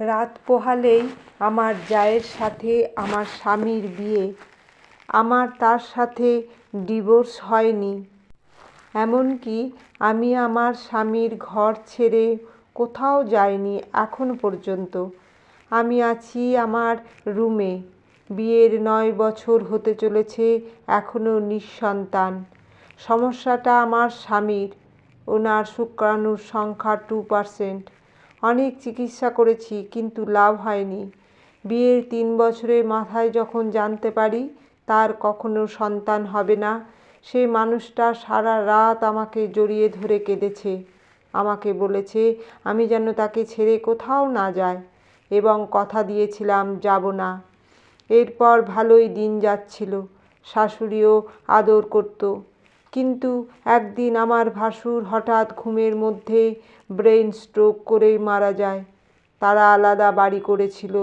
রাত পোহালেই আমার জায়ের সাথে আমার স্বামীর বিয়ে। আমার তার সাথে ডিভোর্স হয়নি। এমনকি আমি আমার স্বামীর ঘর ছেড়ে কোথাও যাইনি এখন পর্যন্ত। আমি আছি আমার রুমে। বিয়ের নয় বছর হতে চলেছে এখনও নিঃসন্তান। সমস্যাটা আমার স্বামীর। ওনার শুক্রাণুর সংখ্যা টু পারসেন্ট অনেক চিকিৎসা করেছি, কিন্তু লাভ হয়নি। বিয়ের তিন বছরের মাথায় যখন জানতে পারি, তার কখনো সন্তান হবে না। সেই মানুষটা সারা রাত আমাকে জড়িয়ে ধরে কেঁদেছে। আমাকে বলেছে, আমি যেন তাকে ছেড়ে কোথাও না যাই। এবং কথা দিয়েছিলাম, যাব না। এরপর ভালোই দিন যাচ্ছিল। শাশুড়িও আদর করতো। কিন্তু একদিন আমার ভাসুর হঠাৎ ঘুমের মধ্যে ব্রেন স্ট্রোক করেই মারা যায়। তারা আলাদা বাড়ি করেছিল,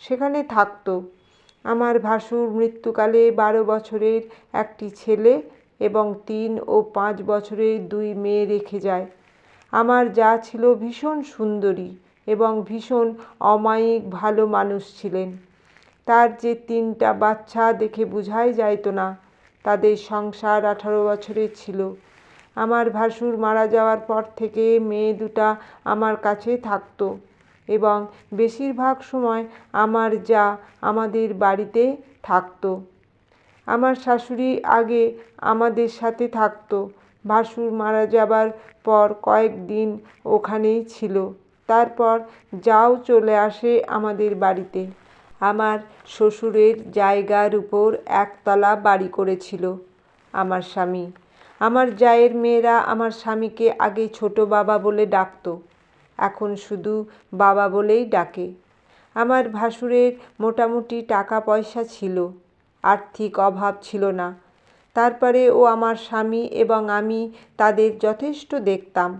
সেখানে থাকতো। আমার ভাসুর মৃত্যুকালে বারো বছরের একটি ছেলে এবং তিন ও পাঁচ বছরের দুই মেয়ে রেখে যায়। আমার যা ছিল ভীষণ সুন্দরী এবং ভীষণ অমায়িক ভালো মানুষ ছিলেন। তার যে তিনটা বাচ্চা দেখে বোঝাই যাইতো না, তাদের সংসার আঠারো বছরের ছিল। আমার ভাসুর মারা যাওয়ার পর থেকে মেয়ে দুটা আমার কাছে থাকতো এবং বেশিরভাগ সময় আমার যা আমাদের বাড়িতে থাকতো। আমার শাশুড়ি আগে আমাদের সাথে থাকতো। ভাসুর মারা যাবার পর কয়েকদিন ওখানেই ছিল। তারপর যাও চলে আসে আমাদের বাড়িতে। আমার শ্বশুরের জায়গার উপর একতলা বাড়ি করেছিল আমার স্বামী। আমার জায়ের মেয়েরা আমার স্বামীকে আগে ছোট বাবা বলে ডাকতো, এখন শুধু বাবা বলেই ডাকে। আমার ভাসুরের মোটামুটি টাকা পয়সা ছিল, আর্থিক অভাব ছিল না। তারপরে ও আমার স্বামী এবং আমি তাদের যথেষ্ট দেখতাম।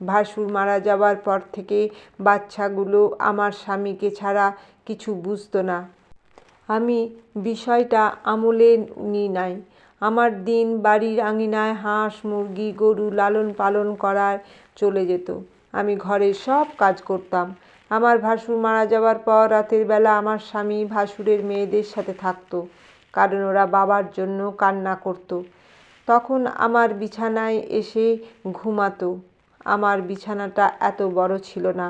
ভাসুর মারা যাওয়ার পর থেকে বাচ্চাগুলো আমার স্বামীকে ছাড়া কিছু বুঝতো না। আমি বিষয়টা আমলে নিই নাই। আমার দিন বাড়ির আঙিনায় হাঁস, মুরগি, গরু লালন পালন করায় চলে যেত। আমি ঘরের সব কাজ করতাম। আমার ভাসুর মারা যাওয়ার পর রাতের বেলা আমার স্বামী ভাসুরের মেয়েদের সাথে থাকতো, কারণ ওরা বাবার জন্য কান্না করতো। তখন আমার বিছানায় এসে ঘুমাতো। আমার বিছানাটা এত বড় ছিল না।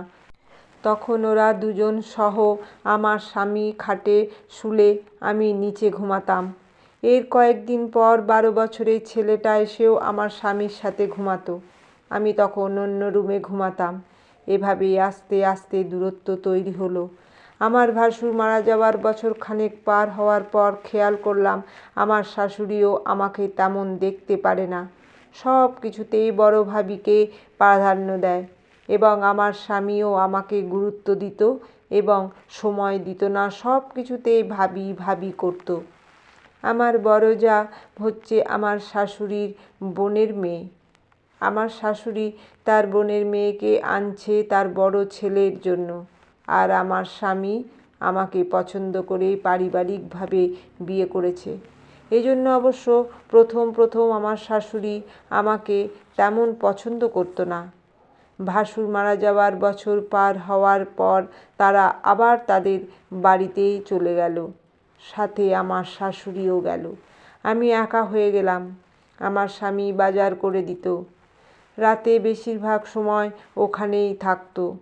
তখন ওরা দুজন সহ আমার স্বামী খাটে শুলে আমি নিচে ঘুমাতাম। এর কয়েকদিন পর বারো বছরের ছেলেটা এসেও আমার স্বামীর সাথে ঘুমাতো। আমি তখন অন্য রুমে ঘুমাতাম। এভাবেই আস্তে আস্তে দূরত্ব তৈরি হলো। আমার ভাসুর মারা যাওয়ার বছর খানেক পার হওয়ার পর খেয়াল করলাম, আমার শাশুড়িও আমাকে তেমন দেখতে পারে না। সব কিছুতেই বড় ভাবিকে প্রাধান্য দেয় এবং আমার স্বামীও আমাকে গুরুত্ব দিত এবং সময় দিত না, সব কিছুতেই ভাবি ভাবি করতো। আমার বড় যা হচ্ছে আমার শাশুড়ির বোনের মেয়ে। আমার শাশুড়ি তার বোনের মেয়েকে আনছে তার বড় ছেলের জন্য। আর আমার স্বামী আমাকে পছন্দ করে পারিবারিকভাবে বিয়ে করেছে। এই জন্য অবশ্য প্রথম প্রথম আমার শাশুড়ি আমাকে তেমন পছন্দ করতো না। ভাসুর মারা যাওয়ার বছর পার হওয়ার পর তারা আবার তাদের বাড়িতেই চলে গেল। সাথে আমার শাশুড়িও গেল। আমি একা হয়ে গেলাম। আমার স্বামী বাজার করে দিত। রাতে বেশিরভাগ সময় ওখানেই থাকতো।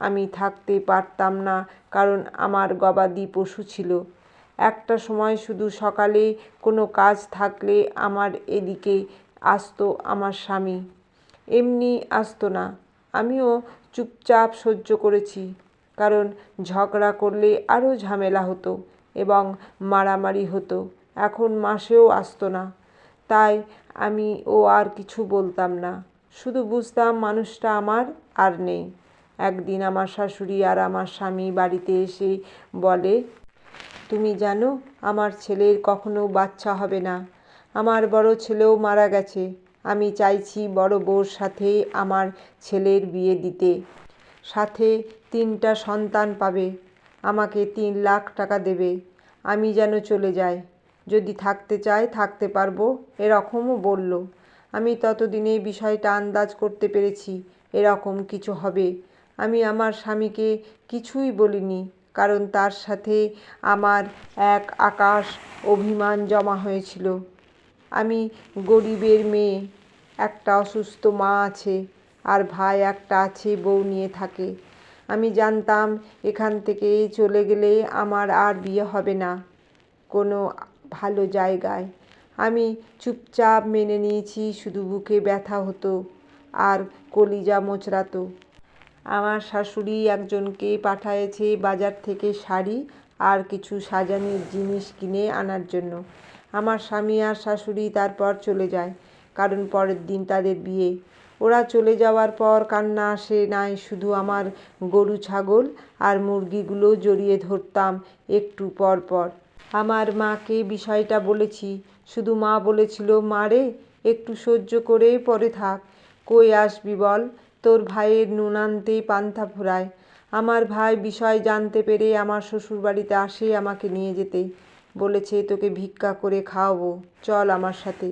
আমি থাকতে পারতাম না কারণ আমার গবাদি পশু ছিল। একটা সময় শুধু সকালে কোনো কাজ থাকলে আমার এদিকে আসতো আমার স্বামী। এমনি আসতো না। আমিও চুপচাপ সহ্য করেছি। কারণ ঝগড়া করলে আরও ঝামেলা হতো। এবং মারামারি হতো। এখন মাসেও আসতো না। তাই আমি ও আর কিছু বলতাম না। শুধু বুঝতাম মানুষটা আমার আর নেই। একদিন আমার শাশুড়ি আর আমার স্বামী বাড়িতে এসে বলে, তুমি জানো, আমার ছেলের কখনো বাচ্চা হবে না। আমার বড় ছেলেও মারা গেছে। আমি চাইছি বড় বউর সাথে আমার ছেলের বিয়ে দিতে। সাথে তিনটা সন্তান পাবে। আমাকে তিন লাখ টাকা দেবে। আমি যেন চলে যাই। যদি থাকতে চাই থাকতে পারব, এরকমও বলল। আমি ততদিনে বিষয়টা আন্দাজ করতে পেরেছি, এরকম কিছু হবে। আমি আমার স্বামীকে কিছুই বলিনি, কারণ তার সাথে আমার এক আকাশ অভিমান জমা হয়েছিল। আমি গরিবের মেয়ে, একটা অসুস্থ মা আছে, আর ভাই একটা আছে, বউ নিয়ে থাকে। আমি জানতাম, এখান থেকে চলে গেলে আমার আর বিয়ে হবে না, কোনো ভালো জায়গায়। আমি চুপচাপ মেনে নিয়েছি, শুধু বুকে ব্যথা হতো আর কলিজা মোচড়াতো। আমার শাশুড়ি একজনকে পাঠায়েছে বাজার থেকে শাড়ি আর কিছু সাজানোর জিনিস কিনে আনার জন্য। আমার স্বামী আর শাশুড়ি তারপর চলে যায়, কারণ পরের দিন তাদের বিয়ে। ওরা চলে যাওয়ার পর কান্না আসে, নাই, শুধু আমার গরু ছাগল আর মুরগিগুলো জড়িয়ে ধরতাম একটু পর পর। আমার মাকে বিষয়টা বলেছি, শুধু মা বলেছিল মা রে একটু সহ্য করে পরে থাক। কই আসবি বল, তোর ভাইয়ের নুন আনতে পান্তা ফুরায়। আমার ভাই বিষয় জানতে পেরে আমার শ্বশুরবাড়িতে আসে আমাকে নিয়ে যেতে। বলেছে, তোকে ভিক্ষা করে খাওয়াবো, চল আমার সাথে।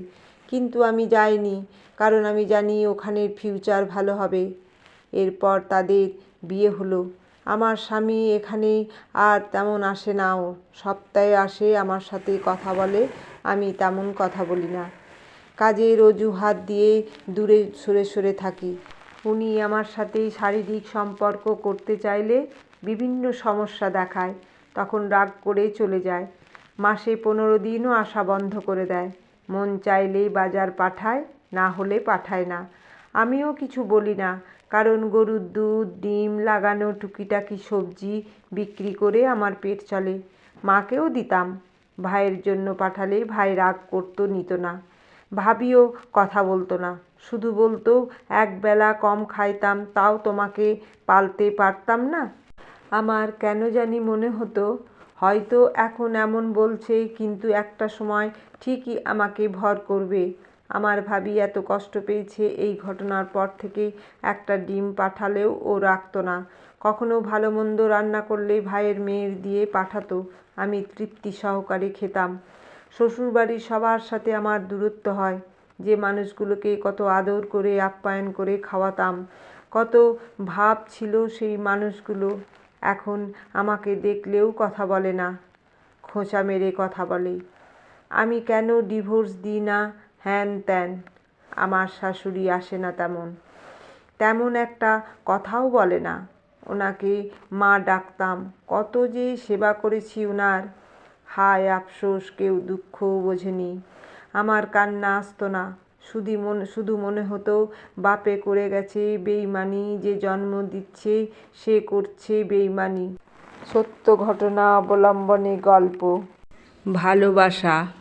কিন্তু আমি যাইনি, কারণ আমি জানি ওখানের ফিউচার ভালো হবে। এরপর তাদের বিয়ে হলো। আমার স্বামী এখানে আর তেমন আসে নাও সপ্তাহে আসে আমার সাথে কথা বলে, আমি তেমন কথা বলি না। কাজের অজুহাত দিয়ে দূরে সরে সরে থাকি। উনি আমার সাথে শারীরিক সম্পর্ক করতে চাইলে বিভিন্ন সমস্যা দেখায়, তখন রাগ করে চলে যায়। মাসে পনেরো দিনও আসা বন্ধ করে দেয়। মন চাইলেই বাজার পাঠায়, না হলে পাঠায় না। আমিও কিছু বলি না, কারণ গরুর দুধ, ডিম লাগানো টুকিটাকি সবজি বিক্রি করে আমার পেট চলে। মাকেও দিতাম, ভাইয়ের জন্য পাঠালে ভাই রাগ করতো, নিত না। ভাবিও কথা বলতো না, শুধু বলতো একবেলা কম খাইতাম, তাও তোমাকে পালতে পারতাম না? আমার কেন জানি মনে হতো হয়তো এখন এমন বলছে, কিন্তু একটা সময় ঠিকই আমাকে ভর করবে। আমার ভাবি এত কষ্ট পেয়েছে এই ঘটনার পর থেকে একটা ডিম পাঠালেও ও রাখতো না। কখনো ভালো মন্দ রান্না করলে ভাইয়ের মেয়ের দিয়ে পাঠাতো। আমি তৃপ্তি সহকারে খেতাম। শ্বশুরবাড়ির সবার সাথে আমার দূরত্ব হয়। যে মানুষগুলোকে কত আদর করে, আপ্যায়ন করে খাওয়াতাম। কত ভাব ছিল সেই মানুষগুলো। এখন আমাকে দেখলেও কথা বলে না। খোঁচা মেরে কথা বলে, আমি কেন ডিভোর্স দিই না? হ্যান ত্যান, আমার শাশুড়ি আসে না তেমন। তেমন একটা কথাও বলে না। ওনাকে মা ডাকতাম, কত যে সেবা করেছি ওনার হায় আফসোস, কেউ দুঃখও বোঝেনি। আমার কান্না আসতো না। শুধু মনে শুধু মনে হতো, বাপে করে গেছে বেইমানি, যে জন্ম দিচ্ছে সে করছে বেইমানি। সত্য ঘটনা অবলম্বনে গল্প। ভালোবাসা।